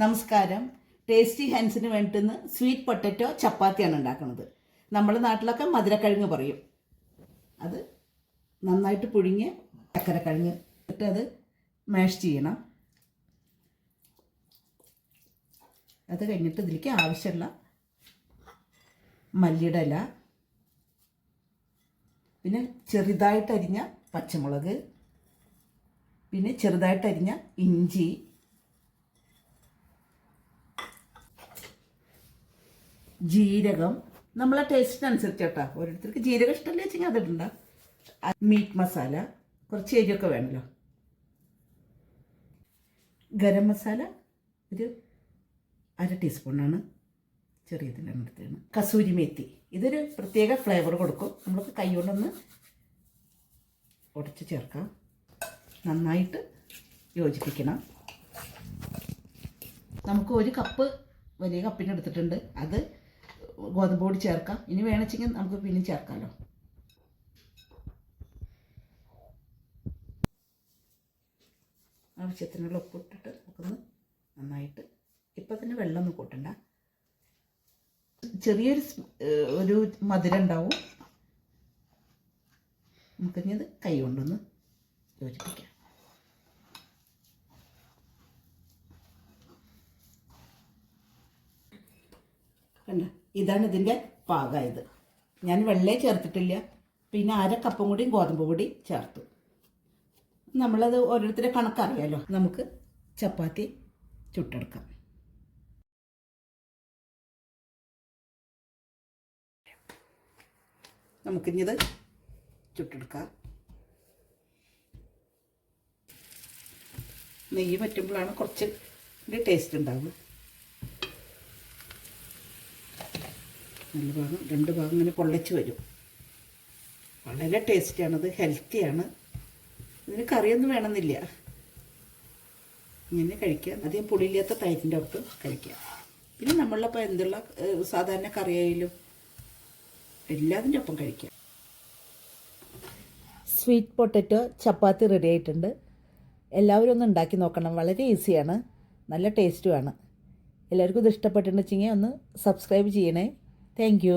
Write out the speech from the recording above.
നമസ്കാരം. ടേസ്റ്റി ഹാൻസിന് വേണ്ടുന്ന sweet potato ചപ്പാത്തിയാണ് ഉണ്ടാക്കുന്നത്. നമ്മുടെ നാട്ടിലൊക്കെ മധുരക്കിഴങ്ങ് പറയും. അത് നന്നായിട്ട് പുഴുങ്ങി ചക്കരക്കിഴങ്ങ് ഇട്ട് അത് മാഷ് ചെയ്യണം. അത് കഴിഞ്ഞിട്ട് ഇതിലേക്ക് ആവശ്യമുള്ള മല്ലിയുടെ ഇല പിന്നെ ചെറുതായിട്ടരിഞ്ഞ പച്ചമുളക് പിന്നെ ചെറുതായിട്ടരിഞ്ഞ ഇഞ്ചി ജീരകം. നമ്മളെ ടേസ്റ്റിനനുസരിച്ച് കേട്ടോ ഓരോരുത്തർക്ക് ജീരകം ഇഷ്ടമല്ലേ വെച്ചെങ്കിൽ അതിടണ്ട. മീറ്റ് മസാല കുറച്ച് എരിയൊക്കെ വേണമല്ലോ ഗരം മസാല ഒരു അര ടീസ്പൂണാണ് ചെറിയതിലാണ് എടുത്തതാണ് കസൂരി മേത്തി. ഇതൊരു പ്രത്യേക ഫ്ലേവർ കൊടുക്കും. നമ്മൾക്ക് കൈ കൊണ്ടൊന്ന് ഉടച്ച് ചേർക്കാം. നന്നായിട്ട് യോജിപ്പിക്കണം. നമുക്ക് ഒരു കപ്പ് വലിയ കപ്പിന് എടുത്തിട്ടുണ്ട്. അത് ഗോതമ്പ് പൊടി ചേർക്കാം. ഇനി വേണമെച്ചെങ്കിൽ നമുക്ക് പിന്നെ ചേർക്കാമല്ലോ ആവശ്യത്തിനുള്ള ഉപ്പിട്ടിട്ട് നമുക്കൊന്ന് നന്നായിട്ട് ഇപ്പം തന്നെ വെള്ളമൊന്നും കൂട്ടണ്ട. ചെറിയൊരു ഒരു മധുരം ഉണ്ടാവും. നമുക്കിനി അത് കൈ കൊണ്ടൊന്ന് യോജിപ്പിക്കാം. കണ്ട? ഇതാണ് ഇതിന്റെ പാകമായത് ഞാൻ വെള്ളേ ചേർത്തിട്ടില്ല. പിന്നെ അര കപ്പും കൂടി ഗോതമ്പ് പൊടി ചേർത്തു. നമ്മളത് ഓരോരുത്തരെ കണക്കറിയാലോ. നമുക്ക് ചപ്പാത്തി ചുട്ടെടുക്കാം. നമുക്കിനിത് ചുട്ടെടുക്കാം. നെയ്യ് പറ്റുമ്പോഴാണ് കുറച്ച് ടേസ്റ്റ് ഉണ്ടാവുക. നല്ല ഭാഗം രണ്ട് ഭാഗം ഇങ്ങനെ പൊള്ളിച്ച് വരും. വളരെ ടേസ്റ്റിയാണത് ഹെൽത്തിയാണ് ഇതിന് കറിയൊന്നും വേണമെന്നില്ല. ഇങ്ങനെ കഴിക്കുക. അധികം പുളിയില്ലാത്ത തൈരിന്റെ ഒപ്പം കഴിക്കാം പിന്നെ നമ്മളിപ്പോൾ എന്തുള്ള സാധാരണ കറിയായാലും എല്ലാത്തിന്റെ ഒപ്പം കഴിക്കുക. സ്വീറ്റ് പൊട്ടറ്റോ ചപ്പാത്തി റെഡി ആയിട്ടുണ്ട്. എല്ലാവരും ഒന്ന് ഉണ്ടാക്കി നോക്കണം. വളരെ ഈസിയാണ് നല്ല ടേസ്റ്റുമാണ് എല്ലാവർക്കും ഇത് ഇഷ്ടപ്പെട്ടിട്ടുണ്ടെങ്കിൽ ഒന്ന് സബ്സ്ക്രൈബ് ചെയ്യണേ. താങ്ക്